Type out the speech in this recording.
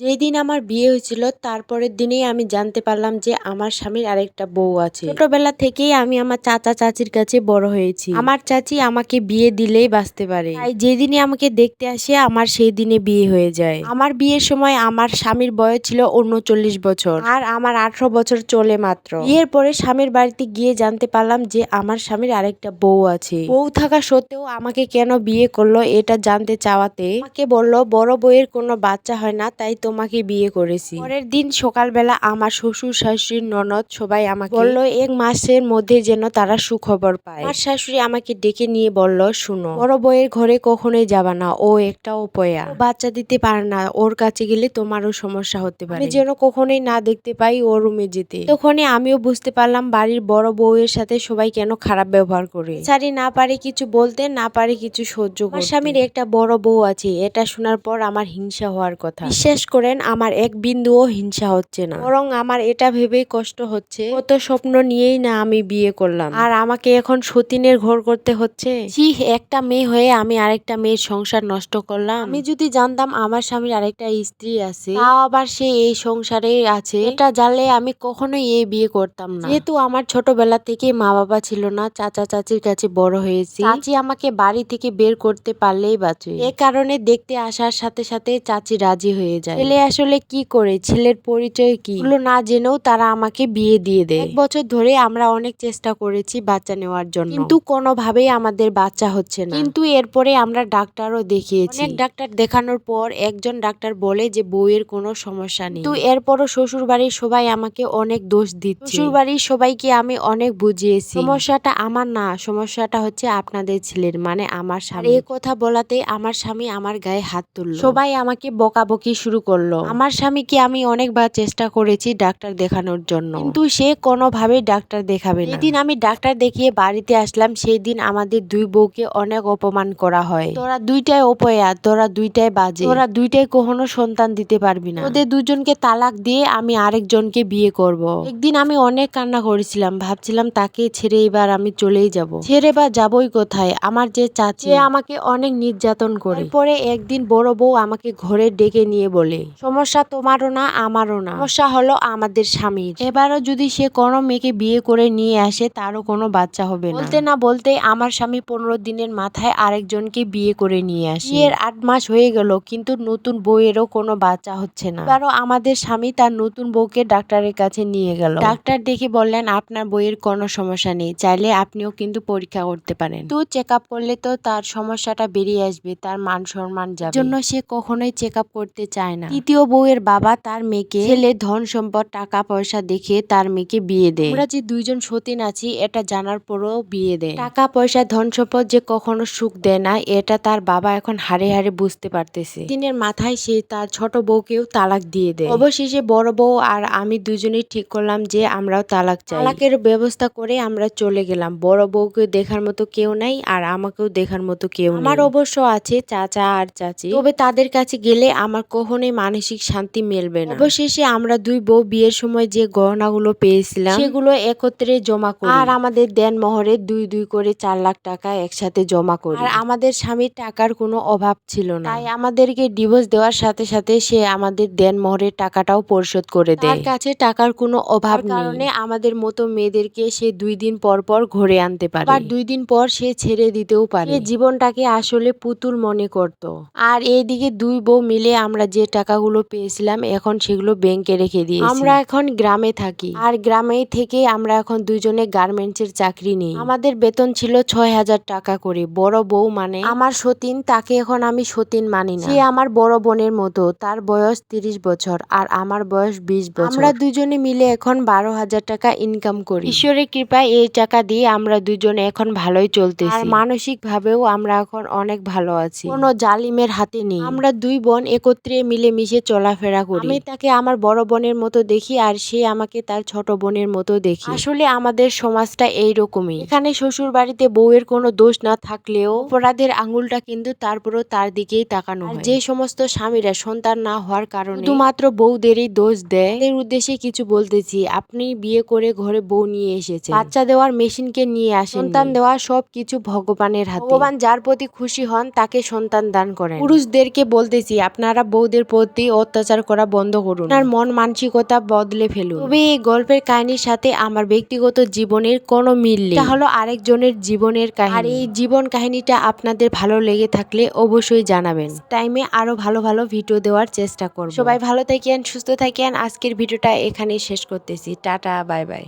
যেই দিন আমার বিয়ে হয়েছিল, তারপরের দিনেই আমি জানতে পারলাম যে আমার স্বামীর আরেকটা বউ আছে। ছোটবেলা থেকেই আমি আমার চাচা চাচির কাছে বড় হয়েছি। আমার চাচি আমাকে বিয়ে দিলেই বাঁচতে পারে। তাই যেদিনই আমাকে দেখতে আসে, আমার সেই দিনে বিয়ে হয়ে যায়। আমার বিয়ের সময় আমার স্বামীর বয়স ছিল উনচল্লিশ বছর আর আমার আঠারো বছর চলে মাত্র। বিয়ের পরে স্বামীর বাড়িতে গিয়ে জানতে পারলাম যে আমার স্বামীর আরেকটা বউ আছে। বউ থাকা সত্ত্বেও আমাকে কেন বিয়ে করল এটা জানতে চাওয়াতে আমাকে বলল, বড় বউয়ের কোনো বাচ্চা হয় না, তাই তোমাকে বিয়ে করেছি। পরের দিন সকালবেলা আমার শ্বশুর শাশুড়ি ননদ সবাই আমাকে বলল এক মাসের মধ্যে যেন তারা সুখবর পায়। আমার শাশুড়ি আমাকে ডেকে নিয়ে বলল শুনো বড় বউয়ের ঘরে কখনোই যাবা না। ও একটা উপয়া বাচ্চা দিতে পারে না। ওর কাছে গেলে তোমারও সমস্যা হতে পারে। আমি যেন কখনোই না দেখতে পাই ও রুমে যেতে। তখনই আমিও বুঝতে পারলাম বাড়ির বড় বউয়ের সাথে সবাই কেন খারাপ ব্যবহার করে। সারি না পারে কিছু বলতে না পারে কিছু সহ্য করতে। স্বামীর একটা বড় বউ আছে। এটা শোনার পর আমার হিংসা হওয়ার কথা। বিশ্বাস করেন, আমার এক বিন্দুও হিংসা হচ্ছে না। বরং আমার এটা ভেবেই কষ্ট হচ্ছে। কত স্বপ্ন নিয়েই না আমি বিয়ে করলাম। আর আমাকে এখন সতীনের ঘর করতে হচ্ছে। একটা মেয়ে হয়ে আমি আরেকটা মেয়ের সংসার নষ্ট করলাম। আমি যদি জানতাম আমার স্বামীর আরেকটা স্ত্রী আছে, তাও আবার সে এই সংসারে আছে। এটা জানলে আমি কখনোই এই বিয়ে করতাম না। যেহেতু আমার ছোটবেলা থেকে মা বাবা ছিল না, চাচা চাচির কাছে বড় হয়েছি। চাচি আমাকে বাড়ি থেকে বের করতে পারলেই বাঁচে। এ কারণে দেখতে আসার সাথে সাথে চাচি রাজি হয়ে যায়। ছেলে আসলে কি করে? ছেলের পরিচয় কি? এগুলো না জেনেও তারা আমাকে বিয়ে দিয়ে দেয়। বছর ধরে আমরা অনেক চেষ্টা করেছি বাচ্চা নেওয়ার জন্য। কিন্তু কোনোভাবেই আমাদের বাচ্চা হচ্ছে না। কিন্তু এরপরে আমরা ডাক্তারও দেখিয়েছি। অনেক ডাক্তার দেখানোর পর একজন ডাক্তার বলে যে বউয়ের কোনো সমস্যা নেই। তো এরপরও শ্বশুর বাড়ির সবাই আমাকে অনেক দোষ দিচ্ছে। শ্বশুর বাড়ির সবাইকে আমি অনেক বুঝিয়েছি। সমস্যাটা আমার না, সমস্যাটা হচ্ছে আপনাদের ছেলের মানে আমার স্বামী এই কথা বলাতে আমার স্বামী আমার গায়ে হাত তুললো। সবাই আমাকে বকাবকি শুরু করল। আমার স্বামীকে আমি অনেকবার চেষ্টা করেছি ডাক্তার দেখানোর জন্য। কিন্তু সে কোনোভাবেই ডাক্তার দেখাবে না। যেদিন আমি ডাক্তার দেখিয়ে বাড়িতে আসলাম সেই দিন আমাদের দুই বউকে অনেক অপমান করা হয়। তোরা দুইটাই অপয়া তোরা দুইটাই বাজে। তোরা দুইটাই কখনো সন্তান দিতে পারবি না। ওদের দুজনকে তালাক দিয়ে আমি আরেকজনকে বিয়ে করব। একদিন আমি অনেক কান্না করেছিলাম ভাবছিলাম তাকে ছেড়ে এবার আমি চলেই যাব। ছেড়ে বা যাবই কোথায়? আমার যে চাচি আমাকে অনেক নির্যাতন করে। পরে একদিন বড় বউ আমাকে ঘরে ডেকে নিয়ে বলে সমস্যা তোমারও না, আমারও না। সমস্যা হলো আমাদের স্বামীর। এবারও যদি সে কোনো মেয়েকে বিয়ে করে নিয়ে আসে, তারও কোনো বাচ্চা হবে না। বলতে না বলতে আমার স্বামী পনেরো দিনের মাথায় আরেকজনকে বিয়ে করে নিয়ে আসে। বিয়ের আট মাস হয়ে গেল, কিন্তু নতুন বউয়েরও কোনো বাচ্চা হচ্ছে না। এবারও আমাদের স্বামী তার নতুন বউকে ডাক্তারের কাছে নিয়ে গেল। ডাক্তার দেখে বললেন, আপনার বইয়ের কোনো সমস্যা নেই, চাইলে আপনিও কিন্তু পরীক্ষা করতে পারেন। তো চেক আপ করলে তো তার সমস্যাটা বেরিয়ে আসবে, তার মান সম্মান যাবে জন্য সে কখনোই চেক আপ করতে চায় না। তৃতীয় বউয়ের বাবা তার মেয়েকে ছেলে ধন সম্পদ টাকা পয়সা দেখে তার মেয়েকে বিয়ে দেয়। আমরা যে দুইজন সতীন আছি এটা জানার পরেও বিয়ে দেয়। টাকা পয়সা ধন সম্পদ যে কখনো সুখ দেয় না এটা তার বাবা এখন হারে হারে বুঝতে পারতেছে। দিনের মাথায় সে তার ছোট বউকেও তালাক দিয়ে দেয়। অবশেষে বড় বউ আর আমি দুজনেই ঠিক করলাম যে আমরাও তালাক চাই। তালাকের ব্যবস্থা করে আমরা চলে গেলাম। বড় বউকে দেখার মতো কেউ নাই আর আমাকেও দেখার মতো কেউ নেই। আমার অবশ্য আছে চাচা আর চাচি। তবে তাদের কাছে গেলে আমার কখনোই মানসিক শান্তি মেলবে না। অবশেষে আমরা দুই বউ বিয়ের সময় যে গহনাগুলো পেয়েছিলাম সেগুলো একত্রে জমা করি। আর আমাদের দেন মহরে দুই দুই করে চার লাখ টাকা একসাথে জমা করি। আর আমাদের স্বামীর টাকার কোনো অভাব ছিল না। তাই আমাদেরকে ডিভোর্স দেওয়ার সাথে সাথে সে আমাদের দেন মহরের টাকাটাও পরিশোধ করে দেয়। তার কাছে টাকার কোনো অভাব নেই। কারণে আমাদের মতো মেয়েদেরকে সে দুই দিন পর পর ঘরে আনতে পারে। আর দুই দিন পর সে ছেড়ে দিতেও পারে। জীবনটাকে আসলে পুতুল মনে করত। আর এইদিকে দুই বউ মিলে আমরা যে টাকাগুলো পেয়েছিলাম এখন সেগুলো ব্যাংকে রেখে দিয়েছি। আমরা এখন গ্রামে থাকি। আর গ্রামে থেকে আমরা এখন দুজনে গার্মেন্টস এর চাকরি নেই। আমাদের বেতন ছিল ছয় হাজার টাকা করে। বড় বউ মানে আমার সতীন তাকে এখন আমি সতীন মানি না। সে আমার বড় বোনের মতো। তার বয়স তিরিশ বছর আর আমার বয়স বিশ বছর। আমরা দুজনে মিলে এখন বারো হাজার টাকা ইনকাম করি। ঈশ্বরের কৃপায় এই টাকা দিয়ে আমরা দুজনে এখন ভালোই চলতেছি। আর মানসিক ভাবেও আমরা এখন অনেক ভালো আছি। কোনো জালিমের হাতে নেই। আমরা দুই বোন একত্রে মিলে মিশে চলাফেরা করি। আমি তাকে আমার বড় বোনের মতো দেখি আর সে আমাকে তার ছোট বোনের মতো দেখি। আসলে আমাদের সমাজটা এইরকমই। এখানে শ্বশুর বাড়িতে বউয়ের কোনো দোষ না থাকলেও অপরাধের আঙুলটা কিন্তু তারপরও তার দিকেই তাকানো হয়। যে সমস্ত স্বামীরা সন্তান না হওয়ার কারণে শুধুমাত্র বউদেরই দোষ দেয় এর উদ্দেশ্যে কিছু বলতেছি। আপনি বিয়ে করে ঘরে বউ নিয়ে এসেছেন। বাচ্চা দেওয়ার মেশিনকে নিয়ে আসেন সন্তান দেওয়া সব কিছু ভগবানের হাতে। ভগবান যার প্রতি খুশি হন তাকে সন্তান দান করেন। পুরুষদেরকে বলতেছি আপনারা বউদের প্রতি অত্যাচার করা বন্ধ করুন। আপনার মন মানসিকতা বদলে ফেলুন। তবে এই গল্পের কাহিনীর সাথে আমার ব্যক্তিগত জীবনের কোনো মিল নেই। হলো আরেকজনের জীবনের কাহিনী। আর এই জীবন কাহিনীটা আপনাদের ভালো লেগে থাকলে অবশ্যই জানাবেন। টাইমে আরও ভালো ভালো ভিডিও দেওয়ার চেষ্টা করব। সবাই ভালো থাকেন সুস্থ থাকেন। আজকের ভিডিওটা এখানেই শেষ করতেছি। Tata bye bye.